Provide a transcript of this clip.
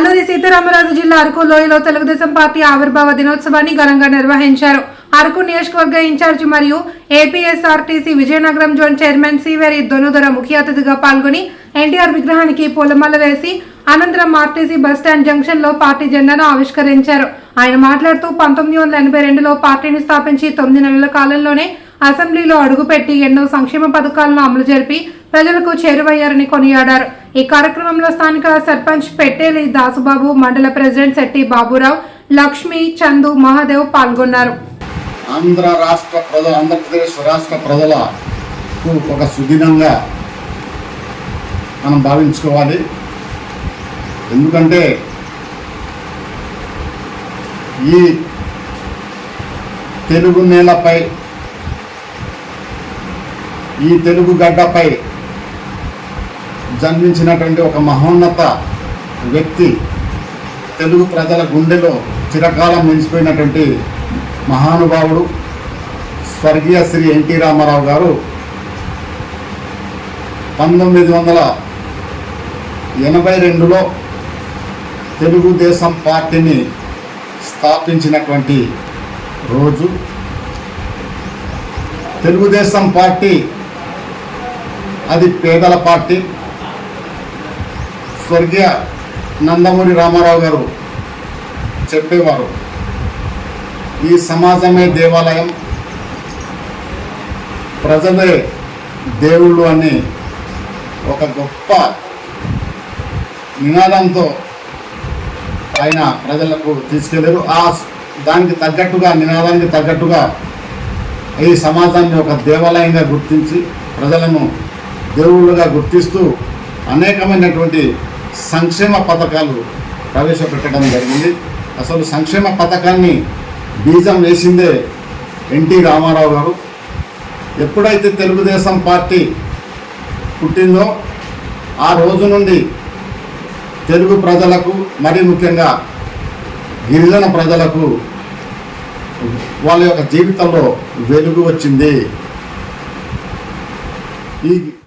అల్లూరి సీతారామరాజు జిల్లా అరకు లోయలో తెలుగుదేశం పార్టీ ఆవిర్భావ దినోత్సవాన్ని ఘనంగా నిర్వహించారు. అరకు నియోజకవర్గ ఇన్ఛార్జి మరియు APSRTC Vizianagaram zone chairman Siveri Donudora ముఖ్య అతిథిగా పాల్గొని ఎన్టీఆర్ విగ్రహానికి పూలమాల వేసి అనంతరం ఆర్టీసీ బస్టాండ్ జంక్షన్లో పార్టీ జెండాను ఆవిష్కరించారు. ఆయన మాట్లాడుతూ పంతొమ్మిది వందల ఎనభై రెండులో పార్టీని స్థాపించి తొమ్మిది నెలల కాలంలోనే అసెంబ్లీలో అడుగుపెట్టి ఎన్నో సంక్షేమ పథకాలను అమలు జరిపి ప్రజలకు చేరువయ్యారని కొనియాడారు. ఈ కార్యక్రమంలో స్థానిక సర్పంచ్ పెట్టేలి దాసుబాబు మండల ప్రెసిడెంట్ శెట్టి బాబురావు లక్ష్మి చందు మహాదేవ్ పాల్గొన్నారు. ఆంధ్ర రాష్ట్ర ప్రజల ఆంధ్రప్రదేశ్ రాష్ట్ర ప్రజలకు ఒక సుదినంగా మనం భావించుకోవాలి. ఎందుకంటే ఈ తెలుగు నేలపై ఈ తెలుగు గడ్డపై జన్మించినటువంటి ఒక మహోన్నత వ్యక్తి తెలుగు ప్రజల గుండెలో చిరకాలం నిలిచిపోయినటువంటి మహానుభావుడు స్వర్గీయ శ్రీ ఎన్టీ రామారావు గారు పంతొమ్మిది వందల ఎనభై రెండులో తెలుగుదేశం పార్టీని స్థాపించినటువంటి రోజు. తెలుగుదేశం పార్టీ అది పేదల పార్టీ. స్వర్గీయ నందమూరి రామారావు గారు చెప్పేవారు. ఈ సమాజమే దేవాలయం ప్రజలే దేవుళ్ళు అని ఒక గొప్ప నినాదంతో ఆయన ప్రజలకు తీసుకెళ్ళారు ఆ దానికి తగ్గట్టుగా నినాదానికి తగ్గట్టుగా ఈ సమాజాన్ని ఒక దేవాలయంగా గుర్తించి ప్రజలను దేవుళ్ళుగా గుర్తిస్తూ అనేకమైనటువంటి సంక్షేమ పథకాలు ప్రవేశపెట్టడం జరిగింది. అసలు సంక్షేమ పథకాన్ని బీజం వేసిందే ఎన్టీ రామారావు గారు. ఎప్పుడైతే తెలుగుదేశం పార్టీ పుట్టిందో ఆ రోజు నుండి తెలుగు ప్రజలకు మరీ ముఖ్యంగా గిరిజన ప్రజలకు వాళ్ళ యొక్క జీవితంలో వెలుగు వచ్చింది. ఈ